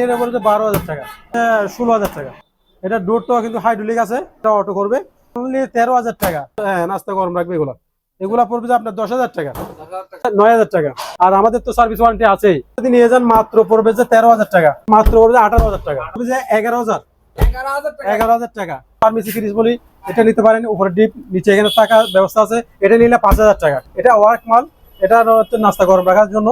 এর উপরে বারো হাজার টাকা ষোলো হাজার টাকা এটা ডোরটাও কিন্তু হাইড্রোলিক আছে এটা অটো করবে অনলি তেরো হাজার টাকা হ্যাঁ নাস্তা গরম রাখবে এগুলো এগুলা পড়বে যে আপনার দশ হাজার টাকা নয় হাজার টাকা আর আমাদের তো সার্ভিস ওয়ারেন্টি আছেই যদি নিয়ে যান মাত্র পড়বে যে তেরো হাজার টাকা মাত্র পড়বে আঠারো হাজার টাকা যে এগারো হাজার এগারো হাজার টাকা ফার্মেসি ফ্রিজ বলি এটা নিতে পারেন উপরে ডিপ নিচে এখানে ব্যবস্থা আছে এটা নিলে পাঁচ হাজার টাকা এটা ওয়ার্ক মাল এটা হচ্ছে নাস্তা গরম রাখার জন্য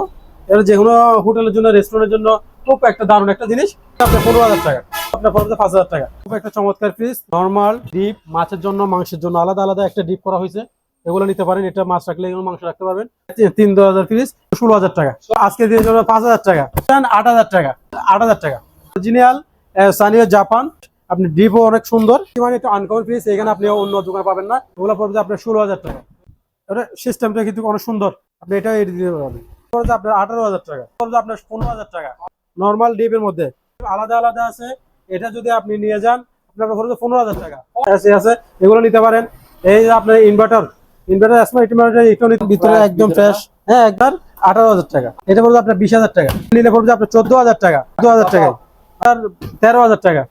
এটা যে কোনো হোটেলের জন্য রেস্টুরেন্টের জন্য খুব একটা দারুণ একটা জিনিস। আপনার পনেরো হাজার টাকা। আপনার পড়বে পাঁচ হাজার টাকা। খুব একটা চমৎকার ফ্রিজ নর্মাল ডিপ মাছের জন্য, মাংসের জন্য আলাদা আলাদা একটা ডিপ করা হয়েছে। এগুলো নিতে পারেন, এটা মাছ রাখলে মাংস রাখতে পারবেন। তিন দু হাজার ফ্রিজ ষোলো হাজার টাকা। আজকে দিয়ে জন্য পাঁচ হাজার টাকা। আট হাজার টাকা। আট হাজার টাকা। অরিজিনাল সানিও জাপান আপনি ডিপও অনেক সুন্দর। মানে একটা আনকমন ফ্রিজ এখানে আপনি অন্য দোকানে পাবেন না। ওগুলো পড়বে আপনার ষোলো হাজার টাকা। সিস্টেমটা কিন্তু অনেক সুন্দর। আপনি এটা এটি দিতে পারবেন আপনার আঠারো হাজার টাকা। আপনার পনেরো হাজার টাকা। নর্মাল ডিপের মধ্যে। আলাদা আলাদা আছে এটা যদি আপনি নিয়ে যান আপনার খরচ পনেরো হাজার টাকা। এসি আছে এগুলো নিতে পারেন। এই যে আপনার inverter inverter smart inverter electronic ভিতরে একদম ফ্রেশ হ্যাঁ একবার আঠারো হাজার টাকা। এটা পড়বে আপনার বিশ হাজার টাকা। নিলে পড়বে আপনার চোদ্দ হাজার টাকা দু হাজার টাকা আর তেরো হাজার টাকা।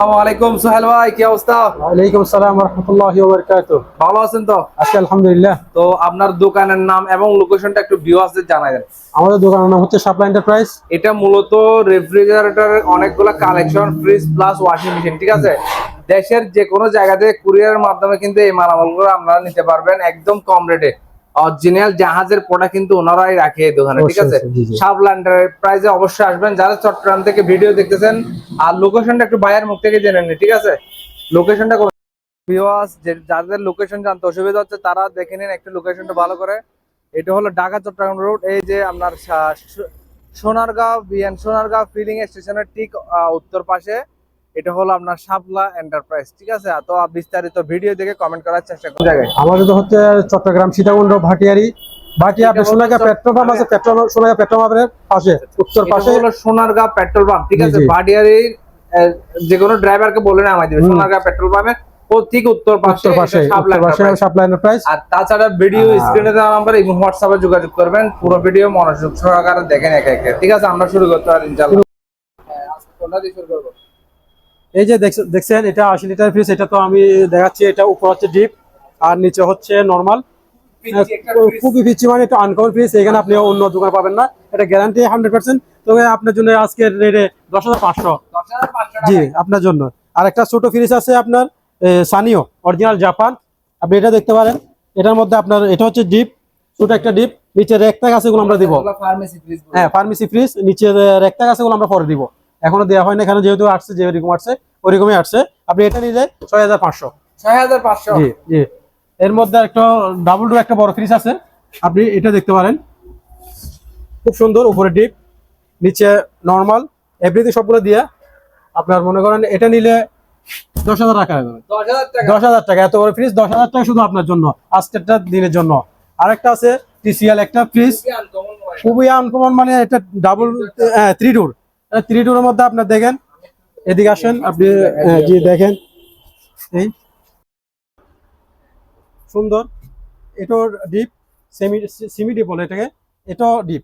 আলাইকুম সোহেল ভাই কি অবস্থা? ওয়ালাইকুম রহমতুল্লাহি ভালো আছেন তো? আলহামদুলিল্লাহ। তো আপনার দোকানের নাম এবং লোকেশনটা একটু ভিউয়ার্সদের জানাই দেন। আমাদের দোকানের নাম হচ্ছে সাপ্লাই এন্টারপ্রাইজ এটা মূলত রেফ্রিজারেটরের অনেকগুলো collection fridge plus washing machine ঠিক আছে? দেশের যে কোনো জায়গা থেকে কুরিয়ারের মাধ্যমে কিন্তু এই মালামালগুলো আপনারা নিতে পারবেন একদম কম রেটে অরিজিনাল জাহাজের প্রোডাক্ট কিন্তু ওনারাই রাখে এই দোকানে ঠিক আছে? জি। প্রাইজে অবশ্যই আসবেন। যারা চট্টগ্রাম থেকে ভিডিও দেখতেছেন আর লোকেশনটা একটু বাইরের মুখ থেকে জেনে নিন ঠিক আছে? লোকেশনটা ভিউয়ার্স যে যাদের লোকেশন জানতে অসুবিধা হচ্ছে তারা দেখে নিন একটু লোকেশনটা ভালো করে। এটা হলো ঢাকা চট্টগ্রাম রোড এই যে আপনার সোনারগাঁও বিএন সোনারগাঁও ফিলিং স্টেশনের ঠিক আহ, উত্তর পাশে। এটা হলো আপনার শাপলা এন্টারপ্রাইজ ঠিক আছে? তো বিস্তারিত ভিডিও দেখে কমেন্ট করার চেষ্টা করুন। আমাদের তো হচ্ছে চট্টগ্রাম সীতাকুণ্ড ভাটিয়ারি। ভাটিয়া আপনার এটা সোনাগা পেট্রোল পাম্প আছে পেট্রোল সোনাগা পেট্রোল পাম্পের পাশে উত্তর পাশে। হলো পেট্রোল পাম্প ঠিক আছে? ভাটিয়ারির আহ, যে কোনো ড্রাইভারকে বলে হুম। পেট্রোল ঠিক উত্তর পাশে আর তাছাড়া ভিডিও। স্ক্রিনে দেওয়া নাম্বার এবং হোয়াটসঅ্যাপে যোগাযোগ করবেন। পুরো ভিডিও মনোযোগ সহকারে দেখেন একে একে। ঠিক আছে আমরা শুরু করতে পারি ইনশাআল্লাহ। কোনটা দিয়ে শুরু করব? এই যে দেখছেন এটা আশি লিটার ফ্রিজ এটা তো আমি দেখাচ্ছি এটা উপর হচ্ছে ডিপ আর নিচে হচ্ছে নর্মাল। খুবই পিচ্ছি মানে একটু আনকমন ফ্রিজ এখানে আপনি অন্য দোকানে পাবেন না। এটা গ্যারান্টি হান্ড্রেড পার্সেন্ট তবে আপনার জন্য আজকের রেটে দশ হাজার পাঁচশো। জি আপনার জন্য। আর একটা ছোট ফ্রিজ আছে আপনার সানিও অরিজিনাল জাপান আপনি এটা দেখতে পারেন। এটার মধ্যে আপনার এটা হচ্ছে ডিপ ছোট একটা ডিপ নিচে রেকটাক আছে এগুলো আমরা দিব। হ্যাঁ ফার্মেসি ফ্রিজ নিচে রেকটাক আছে এগুলো আমরা পরে দিব। এখনও দেওয়া হয় না এখানে যেহেতু আসছে যে রকম আসছে ওইরকমই আসছে। আপনি এটা নিলে ছয় হাজার পাঁচশো। 6,500 জি জি। এর মধ্যে একটা ডাবল ডোর একটা বড় ফ্রিজ আছে। আপনি এটা দেখতে পারেন। খুব সুন্দর উপরে ডিপ নিচে নর্মাল এভরিথিং সবগুলো দিয়ে। আপনার মনে করেন এটা নিলে দশ হাজার টাকা যাবে। 10,000 টাকা। দশ হাজার টাকা এত বড় ফ্রিজ দশ হাজার টাকা শুধু আপনার জন্য আজকেরটা দিনের জন্য। আরেকটা আছে টিসিএল একটা ফ্রিজ খুবই আনকমন মানে এটা ডাবল থ্রি ডোর থ্রি ডোরের মধ্যে আপনার দেখেন। এদিকে আসেন আপনি জি দেখেন। এই। সুন্দর। এটাও ডিপ সেমি সেমি ডিপ বলে এটাকে। এটাও ডিপ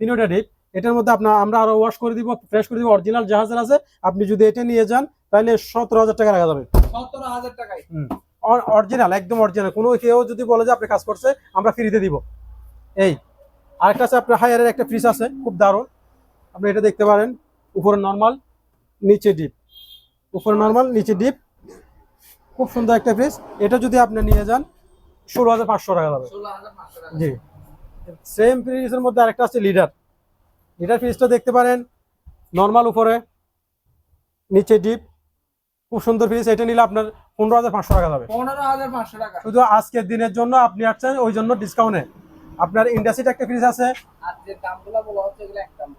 তিনটা ডিপ এটার মধ্যে আপনার আমরা আরও ওয়াশ করে দিব ফ্রেশ করে দিব অরিজিনাল জাহাজের আছে আপনি যদি এটা নিয়ে যান তাহলে সতেরো হাজার টাকা রাখা যাবে। 17,000 টাকায়। অরিজিনাল একদম অরিজিনাল কোনো কেউ যদি বলে যে আপনি কাজ করছে আমরা ফ্রিতে দিব। এই। আরেকটা আছে আপনার হায়ারের একটা ফ্রিজ আছে খুব দারুণ। আপনি এটা দেখতে পারেন। উপরে নর্মাল নিচে ডিপ উপরে নর্মাল নিচে ডিপ খুব সুন্দর একটা ফ্রিজ এটা যদি আপনি নিয়ে যান ষোলো হাজার পাঁচশো টাকা যাবে জি। সেম ফ্রিজের মধ্যে আরেকটা আছে লিডার লিডার ফ্রিজটা দেখতে পারেন নর্মাল উপরে নিচে ডিপ খুব সুন্দর ফ্রিজ এটা নিলে আপনার পনেরো হাজার পাঁচশো টাকা যাবে। 15,500 টাকা। শুধু আজকের দিনের জন্য আপনি আসছেন ওই জন্য ডিসকাউন্টে আপনার ইন্ডাস্ট্রিতে একটা ফ্রিজ আছে।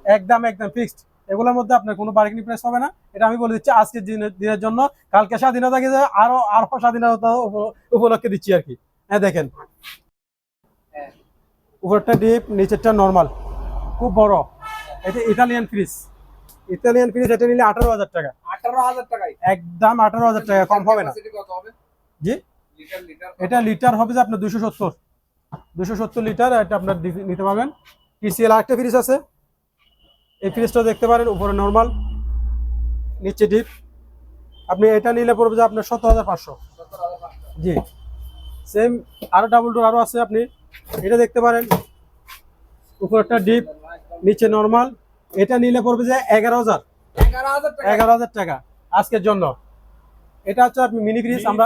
একদম। একদম ফিক্সড এগুলোর মধ্যে আপনার কোনো বার্গেনিং প্রাইস হবে না। এটা আমি বলে দিচ্ছি আজকের দিনের জন্য। কালকে স্বাধীনতা গেছে আরও আরও স্বাধীনতা উপ- উপলক্ষে দিচ্ছি আর কি। হ্যাঁ দেখেন। উপরটা ডিপ নিচেরটা নর্মাল খুব বড়। এটা ইটালিয়ান ফ্রিজ ইতালিয়ান ফ্রিজ এটা নিলে আঠারো হাজার টাকা। 18,000 টাকায়। একদম আঠারো হাজার টাকা কম হবে না? জি? এটা লিটার হবে যে আপনার দুশো সত্তর। দুশো সত্তর লিটার এটা আপনার নিতে পারবেন। টিসিএল আরেকটা ফ্রিজ আছে। এই ফ্রিজটা দেখতে পারেন উপরে নর্মাল নিচে ডিপ আপনি এটা নিলে পড়বে যে আপনার সত্তর হাজার পাঁচশো। জি। সেম আরও ডাবল ডোর আরও আছে আপনি। এটা দেখতে পারেন উপরটা ডিপ নিচে নর্মাল এটা নিলে পড়বে যে এগারো হাজার। এগারো হাজার টাকা। আজকের জন্য। এটা হচ্ছে আপনি মিনি ফ্রিজ আমরা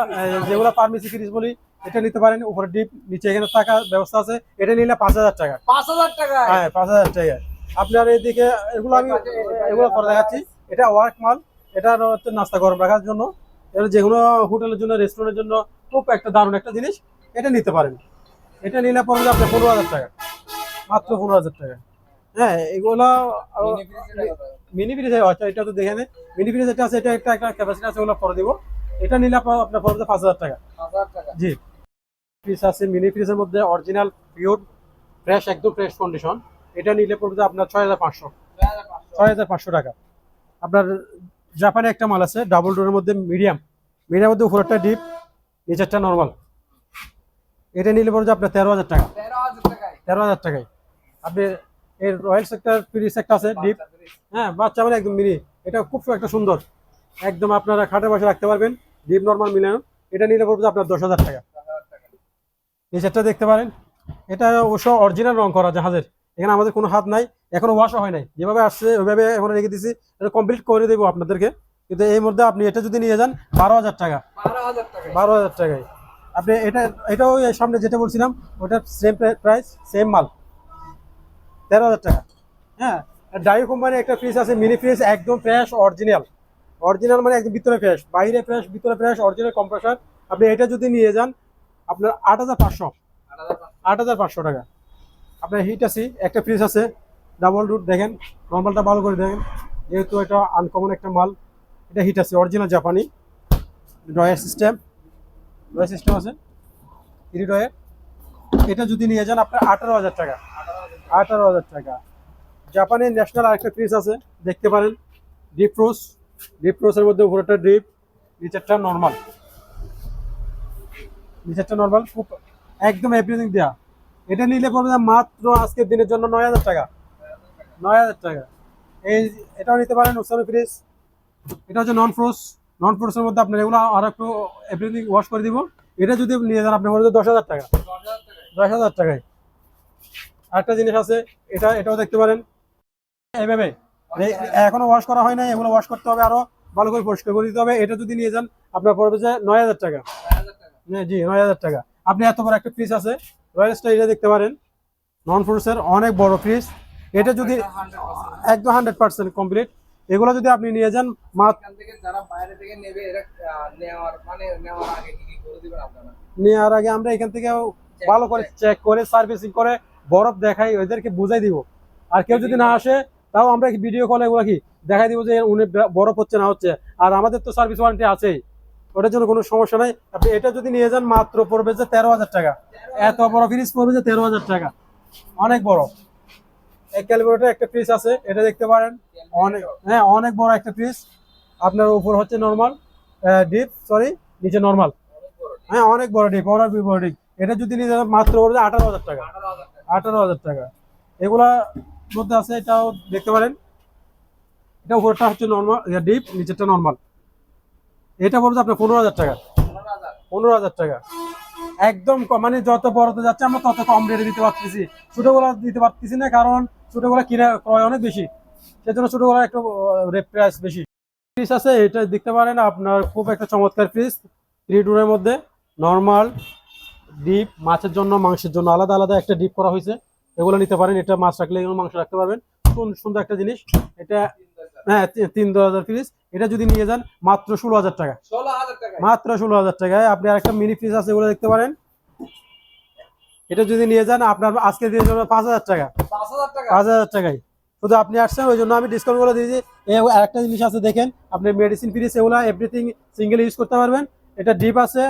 যেগুলো ফার্মেসি ফ্রিজ বলি এটা নিতে পারেন উপরে ডিপ নিচে এখানে টাকা ব্যবস্থা আছে। এটা নিলে পাঁচ হাজার টাকা। পাঁচ হাজার টাকা হ্যাঁ পাঁচ হাজার টাকা আপনার এদিকে এগুলো আমি এগুলো করে দেখাচ্ছি। এটা ওয়ার্ক মাল এটা হচ্ছে নাস্তা গরম রাখার জন্য। এটা যে কোনো হোটেলের জন্য রেস্টুরেন্টের জন্য খুব একটা দারুণ একটা জিনিস। এটা নিতে পারেন। এটা নিলে পড়বে আপনার পনেরো হাজার টাকা। মাত্র পনেরো হাজার টাকা। হ্যাঁ এগুলো। মিনি ফ্রিজ আচ্ছা এটা তো দেখে নে। মিনি ফ্রিজ এটা আছে এটা একটা একটা ক্যাপাসিটি আছে ওগুলো পরে দিব। এটা নিলে আপনার আপনার পড়বে পাঁচ হাজার টাকা। পাঁচ হাজার টাকা। জি। ফ্রিজ আছে মিনি ফ্রিজের মধ্যে অরিজিনাল পিওর ফ্রেশ একদম ফ্রেশ কন্ডিশন এটা নিলে পড়বে আপনার ছয় হাজার পাঁচশো। ছয় হাজার পাঁচশো। টাকা। আপনার জাপানে একটা মাল আছে ডাবল ডোরের মধ্যে মিডিয়াম মিডিয়াম মধ্যে উপরেরটা ডিপ নিচেরটা নর্মাল এটা নিলে পড়বে আপনার তেরো হাজার টাকা। তেরো হাজার টাকায়? আপনি এর রয়্যাল সেক্টর ফ্রিজ একটা আছে ডিপ হ্যাঁ বাচ্চা মানে একদম মিনি এটা খুব একটা সুন্দর। একদম আপনারা খাটের পাশে রাখতে পারবেন ডিপ নর্মাল মিলানো এটা নিলে পড়বে আপনার দশ হাজার টাকা। দশ হাজার টাকা। নিচেরটা দেখতে পারেন। এটা অবশ্য অরিজিনাল রং করা জাহাজের। এখানে আমাদের কোনো হাত নাই এখনও ওয়াশও হয় নাই। যেভাবে আসছে ওইভাবে এখন রেখে দিছি। এটা কমপ্লিট করে দেবো আপনাদেরকে। কিন্তু এই মধ্যে আপনি এটা যদি নিয়ে যান বারো হাজার টাকা। বারো হাজার টাকায়। আপনি এটা এটাও সামনে যেটা বলছিলাম ওটা সেম প্রাইস সেম মাল। তেরো হাজার টাকা। হ্যাঁ ডাইও কোম্পানির একটা ফ্রিজ আছে মিনি ফ্রিজ একদম ফ্রেশ অরিজিনাল অরিজিনাল মানে একদম ভিতরে ফ্রেশ বাইরে ফ্রেশ ভিতরে ফ্রেশ অরিজিনাল কম্প্রেসার আপনি এটা যদি নিয়ে যান আপনার আট হাজার পাঁচশো। আট হাজার পাঁচশো টাকা। আপনার হিট আছে, একটা ফ্রিজ আছে ডাবল রুট দেখেন নর্মালটা ভালো করে দেখেন, যেহেতু এটা আনকমন একটা মাল, এটা হিট আছে অরিজিনাল জাপানি ড্রয়ার সিস্টেম ড্রয়ার সিস্টেম আছে থ্রি ড্রয়ার এটা যদি নিয়ে যান আপনার আঠারো হাজার টাকা, আঠারো হাজার টাকা। জাপানের ন্যাশনাল আরেকটা ফ্রিজ আছে, দেখতে পারেন ডিপ রোস ডিপ রোসের মধ্যে উপরেটা ডিপ নিচেরটা নর্মাল নিচেরটা নর্মাল খুব একদম এভরিথিং দেওয়া এটা নিলে পড়বে মাত্র আজকের দিনের জন্য নয় হাজার টাকা। নয় হাজার টাকা। এই এটাও নিতে পারেন ওসামি ফ্রিজ। এটা হচ্ছে নন ফ্রোস নন ফ্রোসের মধ্যে আপনার এগুলো আর একটু এভরিথিং ওয়াশ করে দিব। এটা যদি নিয়ে যান আপনার মধ্যে দশ হাজার টাকা। দশ হাজার টাকায়। আরেকটা জিনিস আছে এটা এটাও দেখতে পারেন। এইভাবে। এখনও ওয়াশ করা হয় না এগুলো ওয়াশ করতে হবে আরও। ভালো করে পরিষ্কার করে দিতে হবে। এটা যদি নিয়ে যান আপনার পড়বে যে নয় হাজার টাকা। হাজার টাকা। হ্যাঁ, জি নয় হাজার টাকা। আপনি এত বড় একটা ফ্রিজ আছে রয়্যাল স্টার এটা দেখতে পারেন। নন ফ্রুটসের অনেক বড় ফ্রিজ এটা যদি এটা 100% একদম হান্ড্রেড পার্সেন্ট কমপ্লিট এগুলো যদি আপনি নিয়ে যান মানে নেওয়ার আগে আমরা এখান থেকে ভালো করে চেক করে সার্ভিসিং করে বরফ দেখাই ওদেরকে বুঝাই দিব। আর কেউ যদি না আসে তাও আমরা ভিডিও কলে এগুলো কি দেখাই দিব যে উনি বরফ হচ্ছে না হচ্ছে। আর আমাদের তো সার্ভিস ওয়ারেন্টি আছেই। ওটার জন্য কোনো সমস্যা নাই। আপনি এটা যদি নিয়ে যান, মাত্র পড়বে যে তেরো হাজার টাকা। এত বড় ফ্রিজ পড়বে যে তেরো হাজার টাকা। অনেক বড়। এক ক্যালিব্রেটর একটা ফ্রিজ আছে, এটা দেখতে পারেন। অনেক হ্যাঁ অনেক বড় একটা ফ্রিজ আপনার উপর হচ্ছে নর্মাল ডিপ সরি নিচে নর্মাল হ্যাঁ অনেক বড় ডিপ অনেক বড় ডিপ এটা যদি নিয়ে যান, মাত্র পড়বে আঠারো হাজার টাকা। আঠারো হাজার টাকা। এগুলা মধ্যে আছে, এটাও দেখতে পারেন। এটা উপরটা হচ্ছে নর্মাল ডিপ নিচেরটা নর্মাল এটা পড়বে আপনার পনেরো হাজার টাকা। পনেরো হাজার টাকা। একদম মানে যত বড়তে যাচ্ছে, আমরা তত কম রেটে দিতে পারতেছি। ছোটগুলো দিতে পারতেছি না, কারণ ছোটগুলো কিনে ক্রয় অনেক বেশি। সেজন্য ছোটগুলো একটু রেট প্রাইস বেশি। ফ্রিজ আছে, এটা দেখতে পারেন আপনার খুব একটা চমৎকার ফ্রিজ থ্রি ডোরের মধ্যে নর্মাল ডিপ মাছের জন্য, মাংসের জন্য আলাদা আলাদা একটা ডিপ করা হয়েছে। এগুলো নিতে পারেন, এটা মাছ রাখলে মাংস রাখতে পারবেন। সুন- সুন্দর একটা জিনিস। এটা হ্যাঁ তিন দশ হাজার ফ্রিজ এটা যদি নিয়ে যান মাত্র ষোলো হাজার টাকা। মাত্র ষোলো হাজার টাকায়। আপনি আরেকটা মিনি ফ্রিজ আছে এগুলো দেখতে পারেন। এটা যদি নিয়ে যান আপনার আজকে দিয়ে যাবে পাঁচ হাজার টাকা। পাঁচ হাজার টাকায়। শুধু আপনি আসছেন ওই জন্য আমি ডিসকাউন্ট করে দিয়েছি এই আরেকটা জিনিস আছে দেখেন আপনি মেডিসিন ফ্রিজ এগুলো এভরিথিং সিঙ্গেল ইউজ করতে পারবেন। এটা ডিপ আছে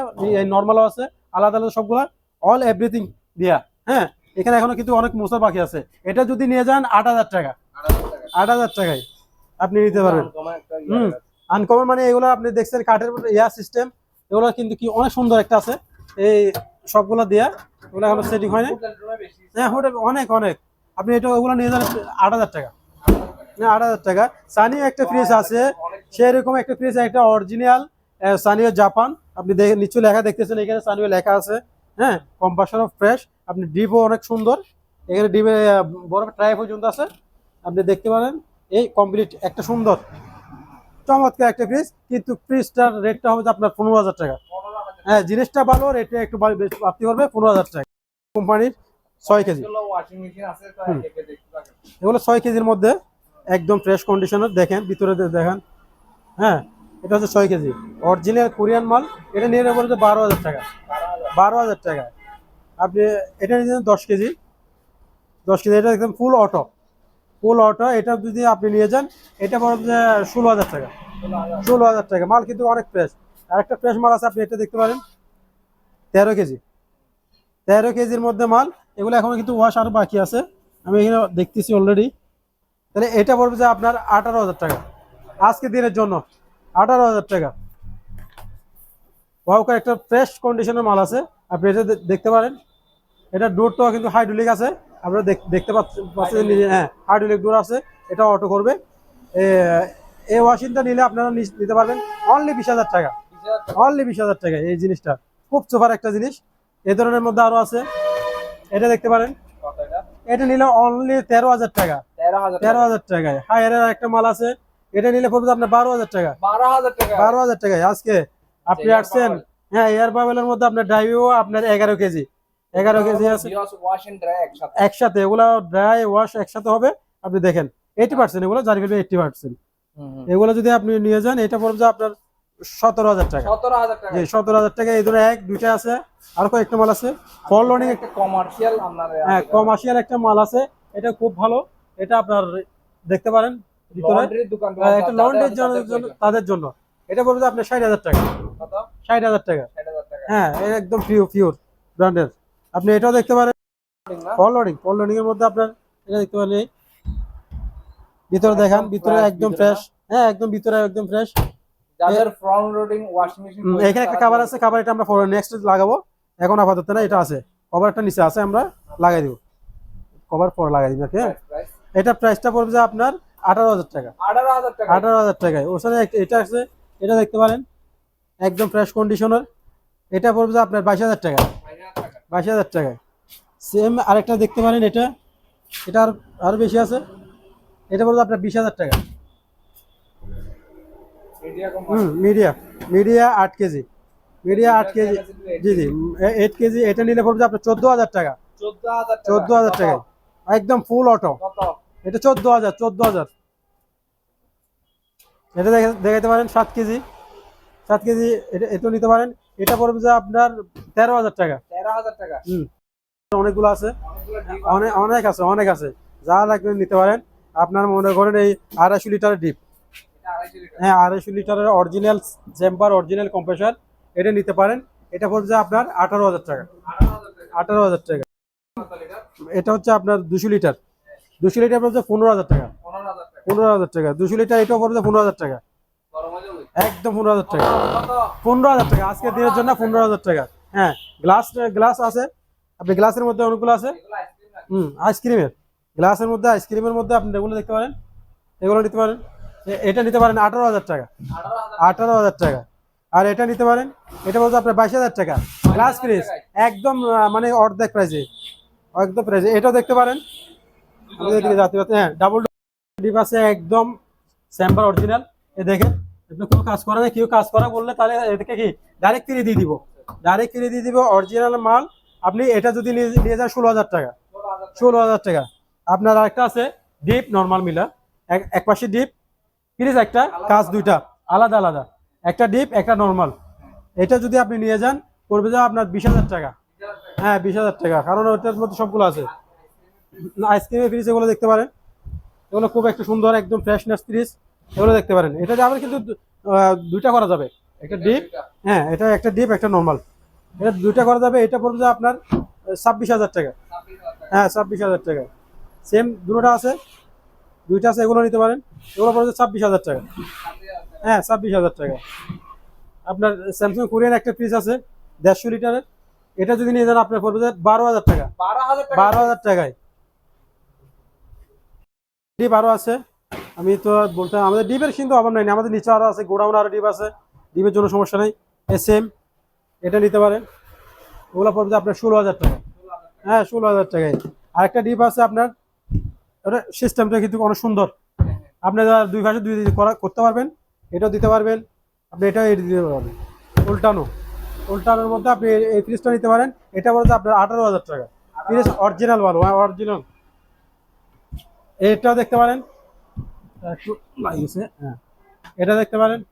নর্মালও আছে আলাদা আলাদা সবগুলা অল এভরিথিং দিয়া। হ্যাঁ এখানে এখনও কিন্তু অনেক মোসা বাকি আছে। এটা যদি নিয়ে যান আট হাজার টাকা। আট হাজার টাকায়। আপনি নিতে পারবেন। ইয়ে হুম আনকমন মানে এগুলো আপনি দেখছেন কাঠের এয়ার সিস্টেম এগুলো কিন্তু কি অনেক সুন্দর একটা আছে। এই সবগুলো দেয়া ওগুলো এখনও সেটিং হয়নি হ্যাঁ ওটা অনেক অনেক। আপনি এটা ওগুলো নিয়ে যান আট হাজার টাকা। না আট হাজার টাকা। সানিও একটা ফ্রিজ আছে। সেরকম একটা ফ্রিজ একটা অরিজিনাল সানিও জাপান আপনি দেখে নিচু লেখা দেখতেছেন এখানে সানিও লেখা আছে। হ্যাঁ কম্পাসন অফ ফ্রেশ আপনি ডিপও অনেক সুন্দর। এখানে ডিপে বরফ ট্রাই পর্যন্ত আছে। আপনি দেখতে পারেন। এই কমপ্লিট একটা সুন্দর। চমৎকার একটা ফ্রিজ কিন্তু ফ্রিজটার রেটটা হবে আপনার পনেরো হাজার টাকা। হ্যাঁ জিনিসটা ভালো রেটে একটু বাড়তি করবে পনেরো হাজার টাকা। কোম্পানির ছয় কেজি। এগুলো ছয় কেজির মধ্যে একদম ফ্রেশ কন্ডিশনার দেখেন, ভিতরে দেখেন। হ্যাঁ এটা হচ্ছে ছয় কেজি। অরিজিনাল কোরিয়ান মাল, এটা নিয়ে নেবেন হচ্ছে বারো হাজার টাকা। বারো হাজার টাকা। আপনি, এটা নিয়ে দশ কেজি। দশ কেজি, এটা একদম ফুল অটো ফুল অটো, এটা যদি আপনি নিয়ে যান, এটা পড়বে যে ষোলো হাজার টাকা। ষোলো হাজার টাকা, মাল কিন্তু অনেক ফ্রেশ আর একটা ফ্রেশ মাল আছে, আপনি এটা দেখতে পারেন। তেরো কেজি। তেরো কেজির মধ্যে মাল, এগুলো এখনও কিন্তু ওয়াশ আরও বাকি আছে। আমি এখানে দেখতেছি অলরেডি তাহলে এটা পড়বে যে আপনার আঠারো হাজার টাকা। আজকে দিনের জন্য আঠারো হাজার টাকা। ওয়াউকার একটা ফ্রেশ কন্ডিশনের মাল আছে। আপনি এটা দেখতে পারেন। এটা ডোরটাও কিন্তু হাইড্রোলিক আছে। আপনারা দেখ- দেখতে পাচ্ছেন নিজে হ্যাঁ হাইড্রোলিক ডোর আছে এটা অটো করবে। এই ওয়াশিংটা নিলে আপনারা নিতে পারবেন অনলি বিশ হাজার টাকা। অনলি বিশ হাজার টাকা এই জিনিসটা। খুব সুপার একটা জিনিস। এ ধরনের মধ্যে আরও আছে। এটা দেখতে পারেন। এটা? নিলে অনলি তেরো হাজার টাকা। তেরো হাজার টাকায় হায়ারের একটা মাল আছে। এটা নিলে পড়বে আপনার বারো হাজার টাকা। বারো হাজার টাকা। বারো হাজার টাকায় আজকে। আপনি আসছেন হ্যাঁ এয়ার বাবেলের মধ্যে আপনার ড্রাইভিও আপনার এগারো কেজি। এগারো কেজি আছে। একসাথে। এগুলো ড্রাই ওয়াশ একসাথে হবে। আপনি দেখেন এইটি পার্সেন্ট এগুলো জারি ফেলবে এইটি পার্সেন্ট এগুলো যদি আপনি নিয়ে যান এটা পড়বে যে আপনার সতেরো হাজার টাকা। সতেরো হাজার টাকা। সতেরো হাজার টাকা এই ধরে এক দুইটা আছে। আর কয়েকটা মাল আছে ফল লোডিং একটা কমার্শিয়াল আপনার হ্যাঁ কমার্শিয়াল একটা মাল আছে। এটা খুব ভালো। এটা আপনার দেখতে পারেন ভিতরে। লন্ড্রির একটা লন্ড্রির জন্য তাদের জন্য। এটা পড়বে আপনার ষাট হাজার টাকা। ষাট হাজার টাকা। ষাট হাজার টাকা। হ্যাঁ একদম পিওর পিওর ব্র্যান্ডের আপনি এটাও দেখতে পারেন? ফল লোডিং ফল লোডিং এর মধ্যে আপনার এটা দেখতে পারেন এই। ভিতরে দেখান ভিতরে একদম ফ্রেশ হ্যাঁ একদম ভিতরে একদম ফ্রেশ যাদের ফ্রন্ট লোডিং ওয়াশিং মেশিন এখানে একটা খাবার আছে। খাবার এটা আমরা নেক্সট লাগাবো। এখন আপাতত না এটা আছে। কভারটা নিচে আছে আমরা লাগাই দিব। কভার পর লাগাই দিব ওকে এটা প্রাইসটা পড়বে যে আপনার আঠারো হাজার টাকা। আঠারো হাজার টাকা। আঠারো হাজার টাকায়। ওর সাথে এটা আছে এটা দেখতে পারেন। একদম ফ্রেশ কন্ডিশনার এটা পড়বে যে আপনার বাইশ হাজার টাকা। বাইশ হাজার টাকায়। সেম আরেকটা দেখতে পারেন এটা। এটা আর আরও বেশি আছে। এটা পড়বে আপনার বিশ হাজার টাকা। হুম মিডিয়া মিডিয়া আট কেজি। মিডিয়া আট কেজি। জি জি। এইট কেজি এটা নিলে পড়বে আপনার চোদ্দ হাজার টাকা। চোদ্দ হাজার টাকা। একদম ফুল অটো এটা চোদ্দ হাজার চোদ্দ হাজার। এটা দেখে- দেখাতে পারেন সাত কেজি। সাত কেজি এটা এটাও নিতে পারেন। এটা পড়বে যে আপনার তেরো হাজার টাকা। হাজার টাকা অনেকগুলো আছে অনেক অনেক আছে অনেক আছে যা লাগবে নিতে পারেন আপনার মনে করেন এই আড়াইশো লিটারের ডিপ হ্যাঁ আড়াইশো লিটারের অরিজিনাল চেম্বার অরিজিনাল কম্প্রেসার এটা নিতে পারেন এটা পড়ছে আপনার আঠারো হাজার টাকা আঠারো হাজার টাকা এটা হচ্ছে আপনার দুশো লিটার দুশো লিটার পড়ছে পনেরো হাজার টাকা পনেরো হাজার টাকা দুশো লিটার এটাও পড়ছে পনেরো হাজার টাকা হয়ে একদম পনেরো হাজার টাকা পনেরো হাজার টাকা আজকের দিনের জন্য পনেরো হাজার টাকা হ্যাঁ গ্লাস গ্লাস আছে। আপনি গ্লাসের মধ্যে অনেকগুলো আছে। হুম আইসক্রিমের গ্লাসের মধ্যে আইসক্রিমের মধ্যে আপনি এগুলো দেখতে পারেন, এগুলো নিতে পারেন। এটা নিতে পারেন আঠারো হাজার টাকা। আঠারো হাজার টাকা। আর এটা নিতে পারেন, এটা বলতে আপনার বাইশ হাজার টাকা। গ্লাস ফ্রিজ একদম মানে অর্ধেক প্রাইসে একদম প্রাইসে এটাও দেখতে পারেন। হ্যাঁ ডাবল ডিপ আছে, একদম স্যাম্বার অরিজিনাল এ দেখেন কোনো কাজ করা না কেউ কাজ করা বললে তাহলে এটাকে কি ডাইরেক্ট কিনে দিয়ে দিব। ডাইরেক্ট কিনে দিয়ে দিব অরিজিনাল মাল। আপনি এটা যদি নিয়ে যান ষোলো হাজার টাকা। ষোলো হাজার টাকা। আপনার আরেকটা আছে ডিপ নর্মাল মিলা এক পাশে ডিপ ফ্রিজ একটা? কাজ দুইটা। আলাদা আলাদা। একটা ডিপ একটা নর্মাল এটা যদি আপনি নিয়ে যান পড়বে যা আপনার বিশ হাজার টাকা। হ্যাঁ বিশ হাজার টাকা। কারণ ওটার মধ্যে সবগুলো আছে। আইসক্রিমের ফ্রিজ এগুলো দেখতে পারেন। এগুলো খুব একটা সুন্দর একদম ফ্রেশনেস ফ্রিজ এগুলো দেখতে পারেন। এটা আবার কিন্তু দুইটা করা যাবে। একটা ডিপ? হ্যাঁ এটা একটা ডিপ একটা নর্মাল এটা দুইটা করা যাবে এটা পড়বে যে আপনার ছাব্বিশ হাজার টাকা। হ্যাঁ ছাব্বিশ হাজার টাকা। সেম দুটোটা আছে দুইটা আছে এগুলো নিতে পারেন। এগুলো পড়বে ছাব্বিশ হাজার টাকা। হ্যাঁ ছাব্বিশ হাজার টাকা। আপনার স্যামসাং কোরিয়ান একটা ফ্রিজ আছে দেড়শো লিটারের। এটা যদি নিয়ে যান আপনার পড়বে যে বারো হাজার টাকা। বারো হাজার টাকায়। ডিপ আরও আছে। আমি তো বলতে আমাদের ডিপের কিন্তু অভাব নাই আমাদের নিচে আরও আছে গোডাউন আরও ডিপ আছে। ডিপের জন্য সমস্যা নেই। সেম এটা নিতে পারেন। ওগুলো পড়বে আপনার ষোলো হাজার টাকা। হ্যাঁ ষোলো হাজার টাকায়। আরেকটা ডিপ আছে আপনার, ওটা সিস্টেমটা কিন্তু অনেক সুন্দর। আপনি যারা দুই পাশে দুই করা করতে পারবেন, এটাও দিতে পারবেন, আপনি এটাও এটি দিতে পারবেন। উল্টানো। উল্টানোর মধ্যে আপনি এই- ফ্রিজটা নিতে পারেন, এটা বলতে আপনার আঠারো হাজার টাকা। ফ্রিজ অরিজিনাল ভালো হ্যাঁ অরিজিনাল এটাও দেখতে পারেন। একটু হ্যাঁ। এটা দেখতে পারেন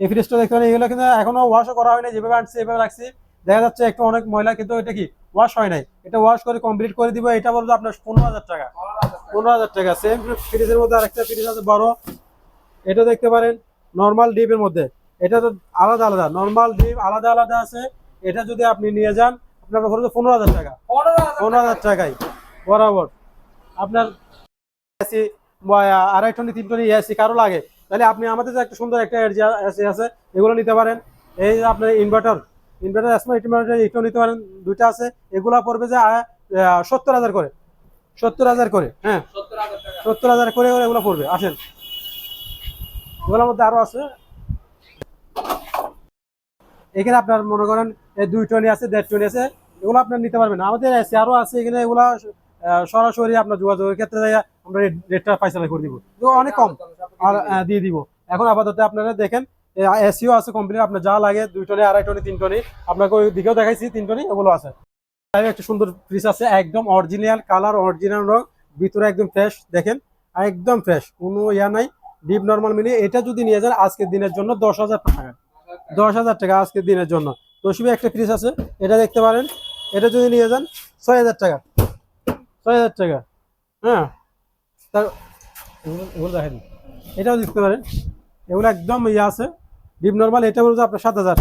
এই ফ্রিজটা দেখতে পারেন, এগুলো কিন্তু এখনও ওয়াশও করা হয়নি যেভাবে আনছি এভাবে রাখছি। দেখা যাচ্ছে একটু অনেক ময়লা, কিন্তু এটা কি ওয়াশ হয় নাই। এটা ওয়াশ করে কমপ্লিট করে দিব, এটা বলতে আপনার পনেরো হাজার টাকা। পনেরো হাজার টাকা সেম ফ্রিজের মধ্যে আরেকটা ফ্রিজ আছে বড়। এটা দেখতে পারেন নর্মাল ডিপের মধ্যে। এটা তো আলাদা আলাদা নর্মাল ডিপ আলাদা আলাদা আছে। এটা যদি আপনি নিয়ে যান, আপনার খরচ পনেরো হাজার টাকা। পনেরো হাজার টাকাই বরাবর। আপনার এসি আড়াই টনি, তিন টনি এসি কারও লাগে। তাহলে আপনি আমাদের যে একটা সুন্দর একটা এসি আছে এগুলো নিতে পারেন। এই যে আপনার ইনভার্টার ইনভার্টার স্মার্ট ইনভার্টার এটাও নিতে পারেন। দুইটা আছে। এগুলো পড়বে যে সত্তর হাজার করে। সত্তর হাজার করে হ্যাঁ। সত্তর হাজার করে করে এগুলো পড়বে। আসেন। এগুলোর মধ্যে আরও আছে। এখানে আপনার মনে করেন এই দুই টনি আছে দেড় টনি আছে এগুলো আপনার নিতে পারবেন। আমাদের এসি আরও আছে এখানে এগুলা সরাসরি আপনার যোগাযোগের ক্ষেত্রে আমরা রেটটা ফাইসালা করে দিব। অনেক কম। আর দিয়ে দিব। এখন আপাতত আপনারা দেখেন এসিও আছে কমপ্লিট আপনার যা লাগে দুই টনে আড়াই টনে তিন টনে। আপনাকে ওই দিকেও দেখাইছি তিন টনে এগুলো আছে। একটা সুন্দর ফ্রিজ আছে একদম অরিজিনাল কালার অরিজিনাল রং ভিতরে একদম ফ্রেশ দেখেন একদম ফ্রেশ কোনো ইয়া নাই ডিপ নর্মাল মিলিয়ে এটা যদি নিয়ে যান আজকের দিনের জন্য দশ হাজার টাকা। দশ হাজার টাকা আজকের দিনের জন্য। তোশিবে একটা ফ্রিজ আছে এটা দেখতে পারেন। এটা যদি নিয়ে যান ছয় হাজার টাকা। ছয় হাজার টাকা। হ্যাঁ। তার এগুলো দেখেন। এটাও দেখতে পারেন। এগুলো একদম ইয়ে আছে। ডিপ নর্মাল, এটা বলতে আপনার সাত হাজার।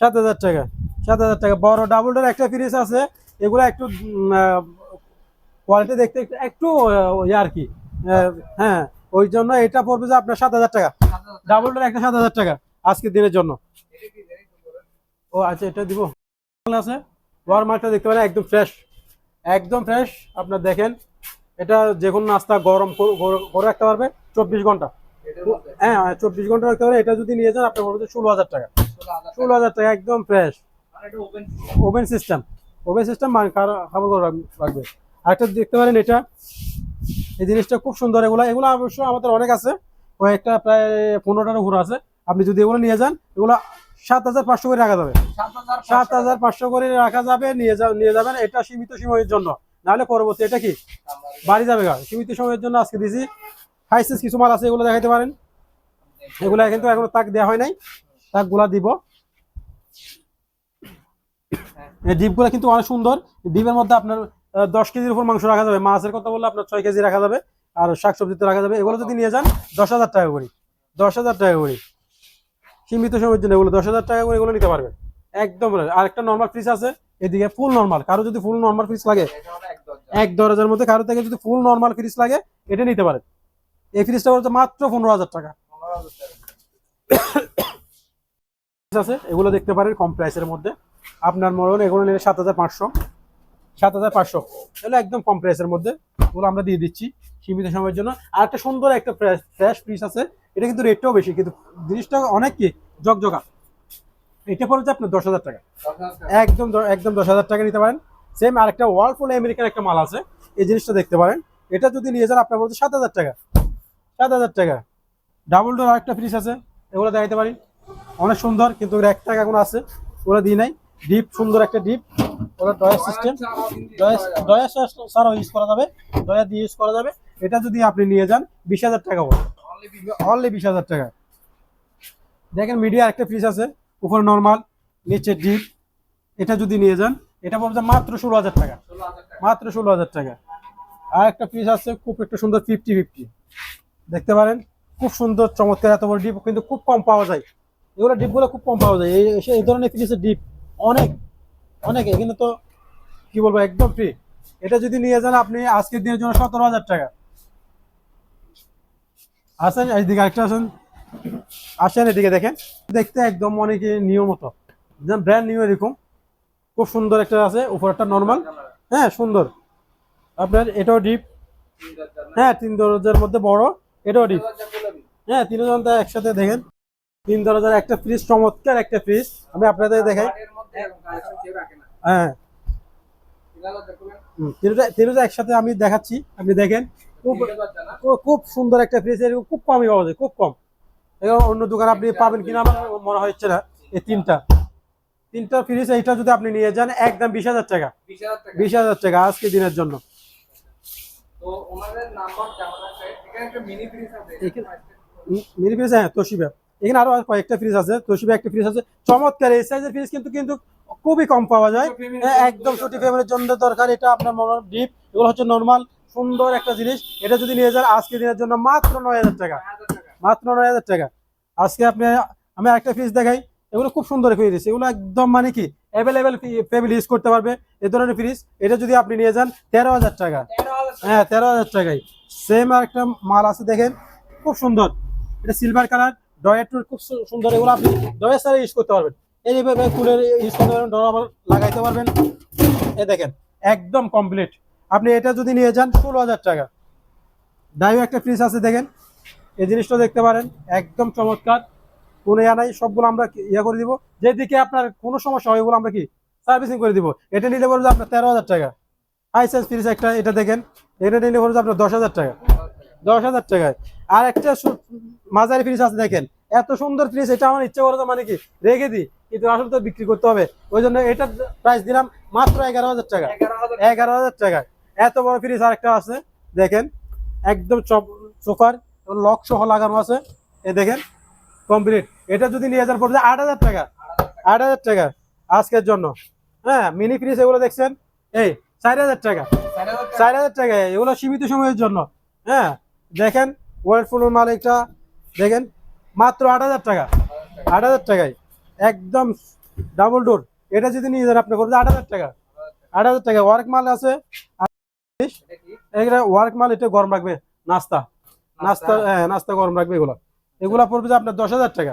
সাত হাজার টাকা। সাত হাজার টাকা। বড় ডাবল ডোর একটা ফ্রিজ আছে। এগুলো একটু কোয়ালিটি দেখতে একটু ইয়ে আর কি। হ্যাঁ। ওই জন্য এটা পড়বে যে আপনার সাত হাজার টাকা। ডাবল ডোর একটা সাত হাজার টাকা আজকের দিনের জন্য। ও আচ্ছা এটা দিব। আছে। ওয়ার মার্কটা দেখতে পারেন, একদম ফ্রেশ একদম ফ্রেশ আপনার দেখেন এটা যে কোনো নাস্তা গরম করে- রাখতে পারবে চব্বিশ ঘণ্টা। হ্যাঁ চব্বিশ ঘণ্টা রাখতে পারবে। এটা যদি নিয়ে যান আপনার পড়বে ষোলো হাজার টাকা। ষোলো হাজার টাকা একদম fresh oven system oven system খাবার করে রাখ- রাখবে। আরেকটা দেখতে পারেন এটা। এই জিনিসটা খুব সুন্দর। এগুলো এগুলো অবশ্য আমাদের অনেক আছে। কয়েকটা প্রায় পনেরোটার উপর আছে। আপনি যদি এগুলো নিয়ে যান এগুলো সাত হাজার পাঁচশো করে রাখা যাবে। সাত হাজার পাঁচশো করে রাখা যাবে নিয়ে নিয়ে যাবেন। এটা সীমিত সময়ের জন্য। নাহলে পরবর্তী এটা কি? বাড়ি যাবে গা। সীমিত সময়ের জন্য আজকে দিছি। হাইসেস কিছু মাল আছে, এগুলো দেখাইতে পারেন। এগুলা কিন্তু এখনও তাক দেওয়া হয় নাই। তাকগুলা দিব ডিপগুলো কিন্তু অনেক সুন্দর। ডিপের মধ্যে আপনার দশ কেজির উপর মাংস রাখা যাবে। মাছের কথা বললে আপনার ছয় কেজি রাখা যাবে। আর শাক সবজিতে রাখা যাবে। এগুলো যদি নিয়ে যান, দশ হাজার টাকা করে। দশ হাজার টাকা করে। সীমিত সময়ের জন্য এগুলো দশ হাজার টাকা করে এগুলো নিতে পারবেন। একদম আর একটা নর্মাল ফ্রিজ আছে। এদিকে ফুল নর্মাল কারও যদি ফুল নর্মাল ফ্রিজ লাগে এক দরজার মধ্যে কারও থেকে যদি ফুল নর্মাল ফ্রিজ লাগে এটা নিতে পারেন। এই ফ্রিজটা বলতে মাত্র পনেরো হাজার টাকা। আছে এগুলো দেখতে পারেন কম প্রাইসের মধ্যে। আপনার মরণ এগুলো নিলে সাত হাজার পাঁচশো। সাত হাজার পাঁচশো। এগুলো একদম কম প্রাইসের মধ্যে। এগুলো আমরা দিয়ে দিচ্ছি সীমিত সময়ের জন্য। আর একটা সুন্দর একটা ফ্রেশ ফ্রিজ আছে। এটা কিন্তু রেটটাও বেশি কিন্তু জিনিসটা অনেক কি? জগজগা। এটা পড়েছে আপনার দশ হাজার টাকা। একদম একদম দশ হাজার টাকা নিতে পারেন। সেম আরেকটা ওয়ার্লফুল আমেরিকান একটা মাল আছে। এই জিনিসটা দেখতে পারেন। এটা যদি নিয়ে যান, আপনার বলতে সাত হাজার টাকা। সাত হাজার টাকা। ডাবল ডোর আরেকটা ফ্রিজ আছে। এগুলো দেখাইতে পারি। অনেক সুন্দর, কিন্তু এক টাকা কোনো আছে। ওরা দিই নাই। ডিপ সুন্দর একটা ডিপ ওরা ডয়ার সিস্টেম ডয়ার ছাড়াও ইউজ করা যাবে। ডয়ার দিয়ে ইউজ করা যাবে। এটা যদি আপনি নিয়ে যান, বিশ হাজার টাকা পড়বে। অনলি বিশ হাজার টাকা। দেখেন মিডিয়া একটা ফ্রিজ আছে। উপরে নর্মাল নিচে ডিপ এটা যদি নিয়ে যান এটা পড়বে মাত্র ষোলো হাজার টাকা। মাত্র ষোলো হাজার টাকা। আর একটা ফ্রিজ আছে, খুব একটা সুন্দর ফিফটি ফিফটি দেখতে পারেন, খুব সুন্দর, চমৎকার, এত বড় ডিপ কিন্তু খুব কম পাওয়া যায়। এগুলো ডিপগুলো খুব কম পাওয়া যায়। এই ধরনের ফ্রিজের ডিপ অনেক অনেক এখানে তো কি বলব, একদম ফ্রি এটা যদি নিয়ে যান আপনি, আজকের দিনের জন্য সতেরো হাজার টাকা। আসেন, এইদিকে আরেকটা আসেন। আসেন এদিকে দেখেন। দেখতে একদম অনেকে নিয়ম মতো যেমন ব্র্যান্ড নিউ এরকম। খুব সুন্দর একটা আছে, উপরটা নর্মাল হ্যাঁ সুন্দর। আপনার এটাও ডিপ হ্যাঁ তিন দরজার মধ্যে বড়, এটাও ডিপ হ্যাঁ তিন দরজা একসাথে দেখেন। তিন দরজার একটা ফ্রিজ চমৎকার একটা ফ্রিজ আমি আপনাদের দেখাই। হ্যাঁ। তিনটা একসাথে আমি দেখাচ্ছি, আপনি দেখেন। খুব, খুব- সুন্দর একটা ফ্রিজ এরকম খুব কমই পাওয়া যায়, খুব কম। অন্য দোকানে আপনি পাবেন কিনা আমার মনে হচ্ছে না, এই তিনটা। তিনটা ফ্রিজ এইটা যদি আপনি নিয়ে যান একদম বিশ হাজার টাকা। বিশ হাজার টাকা। আজকে দিনের জন্য। মিনি ফ্রিজ হ্যাঁ তোশিবা। এখানে আরও কয়েকটা ফ্রিজ আছে তোশিবা একটা ফ্রিজ আছে। চমৎকার এই সাইজের ফ্রিজ কিন্তু কিন্তু খুবই কম পাওয়া যায়। হ্যাঁ, একদম ছোটি ফ্যামিলির জন্য দরকার। এটা আপনার মনে ডিপ এগুলো হচ্ছে নর্মাল সুন্দর একটা জিনিস। এটা যদি নিয়ে যান আজকে দিনের জন্য মাত্র নয় হাজার টাকা। মাত্র নয় হাজার টাকা। আজকে আপনি আমি একটা ফ্রিজ দেখাই। এগুলো খুব সুন্দর ফ্রিজ এগুলো একদম মানে কি অ্যাভেলেবেল ফ্যামিলি ইউজ করতে পারবে। এ ধরনের ফ্রিজ এটা যদি আপনি নিয়ে যান তেরো হাজার টাকা। হ্যাঁ তেরো হাজার টাকায়। সেম একটা মাল আছে দেখেন খুব সুন্দর। এটা সিলভার কালার ডয়ের টুর খুব সুন্দর। এগুলো আপনি ডয়ের সারে ইউজ করতে পারবেন। এইভাবে কুলের ইউজ করতে পারবেন ডর লাগাইতে পারবেন। এ দেখেন একদম কমপ্লিট আপনি এটা যদি নিয়ে যান ষোলো হাজার টাকা। ডাইভ একটা ফ্রিজ আছে দেখেন। এই জিনিসটা দেখতে পারেন একদম চমৎকার। কোনো ইয়া নাই সবগুলো আমরা ইয়া করে দিব। যেদিকে আপনার কোনো সমস্যা হয় ওগুলো আমরা কি সার্ভিসিং করে দিব। এটা নিলে পড়বে আপনার তেরো হাজার টাকা। হাই সাইজ ফ্রিজ একটা এটা দেখেন এটা নিলে পড়বে আপনার দশ হাজার টাকা। দশ হাজার টাকায়। আর একটা মাঝারি ফ্রিজ আছে দেখেন। এত সুন্দর ফ্রিজ এটা আমার ইচ্ছা করে মানে কি রেখে দিই। কিন্তু আসলে তো বিক্রি করতে হবে। ওই জন্য এটার প্রাইস দিলাম মাত্র এগারো হাজার টাকা। এগারো হাজার টাকায় এত বড় ফ্রিজ আর একটা আছে দেখেন একদম সোফার লক সহ লাগানো আছে। এ দেখেন কমপ্লিট। এটা যদি নিয়ে যান পড়বে আট হাজার টাকা। আট হাজার টাকা আজকের জন্য। হ্যাঁ মিনি ফ্রিজ এগুলো দেখছেন? এই, চার হাজার টাকা। চার হাজার টাকা, এগুলো সীমিত সময়ের জন্য। হ্যাঁ দেখেন ওয়ার্লপুলের মাল এটা দেখেন, মাত্র আট হাজার টাকা। আট হাজার টাকায়, একদম ডাবল ডোর এটা যদি নিয়ে যান আপনি করবে আট হাজার টাকা। আট হাজার টাকা ওয়ার্ক মাল আছে। এগুলা ওয়ার্ক মাল, এটা গরম রাখবে, নাস্তা। নাস্তা হ্যাঁ নাস্তা গরম রাখবে এগুলা। এগুলা পড়বে যে আপনার দশ হাজার টাকা।